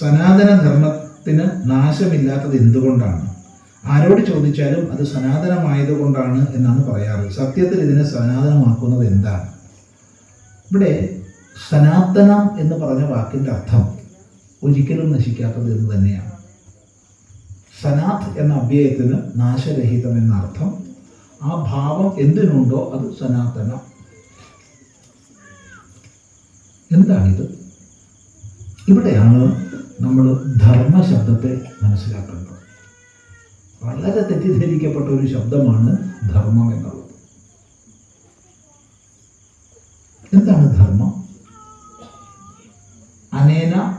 സനാതന ധർമ്മത്തിന് നാശമില്ലാത്തത് എന്തുകൊണ്ടാണ്? ആരോട് ചോദിച്ചാലും അത് സനാതനമായതുകൊണ്ടാണ് എന്നാണ് പറയാറ്. സത്യത്തിൽ ഇതിനെ സനാതനമാക്കുന്നത് എന്താണ്? ഇവിടെ സനാതനം എന്ന് പറഞ്ഞ വാക്കിന്റെ അർത്ഥം ഒരിക്കലും നശിക്കാത്തത് എന്ന് തന്നെയാണ്. സനാത് എന്ന അഭ്യയത്തിന് നാശരഹിതം എന്ന അർത്ഥം ആ ഭാവം എന്തിനുണ്ടോ അത് സനാതനം. എന്താണിത്? ഇവിടെയാണ് നമ്മൾ ധർമ്മ ശബ്ദത്തെ മനസ്സിലാക്കേണ്ടത്. വളരെ തെറ്റിദ്ധരിക്കപ്പെട്ട ഒരു ശബ്ദമാണ് ധർമ്മം എന്നുള്ളത്. എന്താണ് ധർമ്മം? അനേന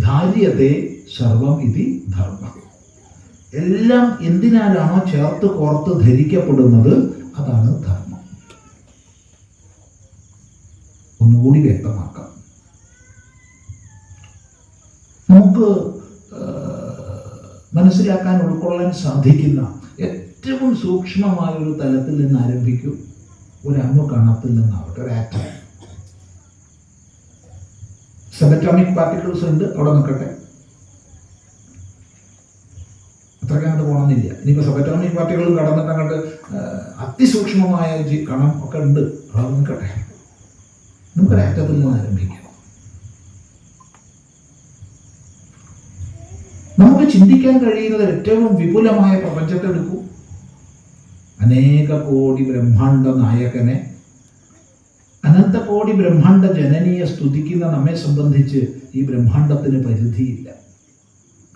ധാര്യത്തെ സർവം ഇതി ധർമ്മം. എല്ലാം എന്തിനാലാണോ ചേർത്ത് കോർത്ത് ധരിക്കപ്പെടുന്നത് അതാണ് ധർമ്മം. ഒന്നുകൂടി വ്യക്തമാക്കാം. നമുക്ക് മനസ്സിലാക്കാൻ ഉൾക്കൊള്ളാൻ സാധിക്കുന്ന ഏറ്റവും സൂക്ഷ്മമായ ഒരു തലത്തിൽ നിന്ന് ആരംഭിക്കും ഒരു കണത്തിൽ നിന്നാവട്ടെ ഒരു ആറ്റം സബറ്റോമിക് പാർട്ടിക്കിൾസ് ഉണ്ട് അവിടെ നിൽക്കട്ടെ. അങ്ങോട്ട് പോകണമെന്നില്ല. ഇനിയിപ്പോൾ സബറ്റോമിക് പാർട്ടികൾ കടന്നിട്ട് അങ്ങോട്ട് അതിസൂക്ഷ്മമായ കണം ഒക്കെ ഉണ്ട്. അവിടെ നിൽക്കട്ടെ. നമുക്കൊരു ആറ്റത്തിൽ നിന്ന് ആരംഭിക്കാം. നമുക്ക് ചിന്തിക്കാൻ കഴിയുന്നത് ഏറ്റവും വിപുലമായ പ്രപഞ്ചത്തെടുക്കൂ അനേക കോടി ബ്രഹ്മാണ്ട നായകനെ അനന്ത കോടി ബ്രഹ്മാണ്ട ജനനിയെ സ്തുതിക്കുന്ന നമ്മെ സംബന്ധിച്ച് ഈ ബ്രഹ്മാണ്ടത്തിന് പരിധിയില്ല.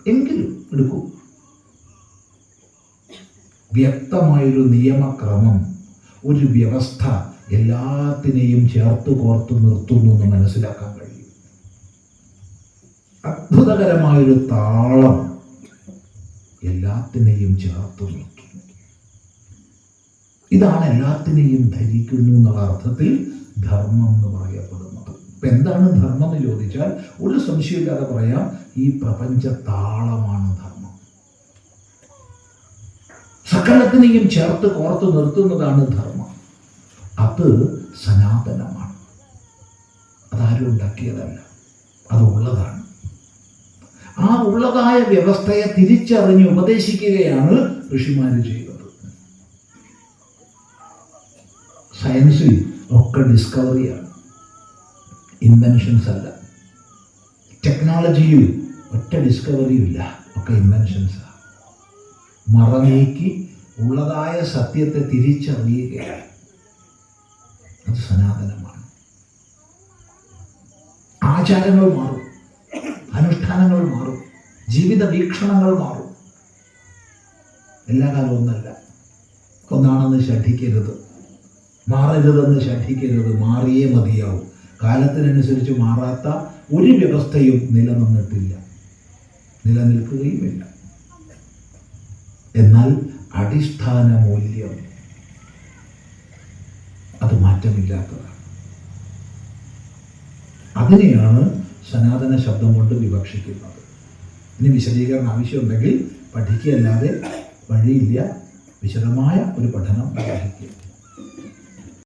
എങ്കിലും എടുക്കൂ. വ്യക്തമായൊരു നിയമക്രമം ഒരു വ്യവസ്ഥ എല്ലാത്തിനെയും ചേർത്ത് കോർത്ത് നിർത്തുന്നു എന്ന് മനസ്സിലാക്കാൻ അത്ഭുതകരമായൊരു താളം എല്ലാത്തിനെയും ചേർത്ത് ഇതാണ് എല്ലാത്തിനെയും ധരിക്കുന്നു എന്നുള്ള അർത്ഥത്തിൽ ധർമ്മം എന്ന് പറയപ്പെടുന്നത്. അപ്പൊ എന്താണ് ധർമ്മം എന്ന് ചോദിച്ചാൽ ഒരു സംശയമില്ലാതെ പറയാം ഈ പ്രപഞ്ച താളമാണ് ധർമ്മം. സകലത്തിനെയും ചേർത്ത് കോർത്ത് നിർത്തുന്നതാണ് ധർമ്മം. അത് സനാതനമാണ്. അതാരും ഉണ്ടാക്കിയതല്ല അത് ഉള്ളതാണ്. ആ ഉള്ളതായ വ്യവസ്ഥയെ തിരിച്ചറിഞ്ഞ് ഉപദേശിക്കുകയാണ് ഋഷിമാർ ചെയ്തത്. സയൻസിൽ ഒക്കെ ഡിസ്കവറിയാണ് ഇൻവെൻഷൻസ് അല്ല. ടെക്നോളജിയിൽ ഒറ്റ ഡിസ്കവറിയും ഇല്ല. ഒക്കെ ഇൻവെൻഷൻസാണ് മറനീക്കി ഉള്ളതായ സത്യത്തെ തിരിച്ചറിയുകയാണ്. അത് സനാതനമാണ്. ആചാരങ്ങൾ മാറും. അനുഷ്ഠാനങ്ങൾ മാറും. ജീവിത വീക്ഷണങ്ങൾ മാറും. എല്ലാ കാലവും ഒന്നല്ല. ഒന്നാണെന്ന് ശഠിക്കരുത്. മാറരുതെന്ന് ശഠിക്കരുത്. മാറിയേ മതിയാവും. കാലത്തിനനുസരിച്ച് മാറാത്ത ഒരു വ്യവസ്ഥയും നിലനിന്നിട്ടില്ല. നിലനിൽക്കുകയുമില്ല. എന്നാൽ അടിസ്ഥാന മൂല്യം അത് മാറ്റമില്ലാത്തതാണ്. അതിനെയാണ് സനാതന ശബ്ദം കൊണ്ട് വിവക്ഷിക്കുന്നത്. ഇനി വിശദീകരണം ആവശ്യമുണ്ടെങ്കിൽ പഠിക്കുകയല്ലാതെ വഴിയില്ല. വിശദമായ ഒരു പഠനം നിർവഹിക്കുക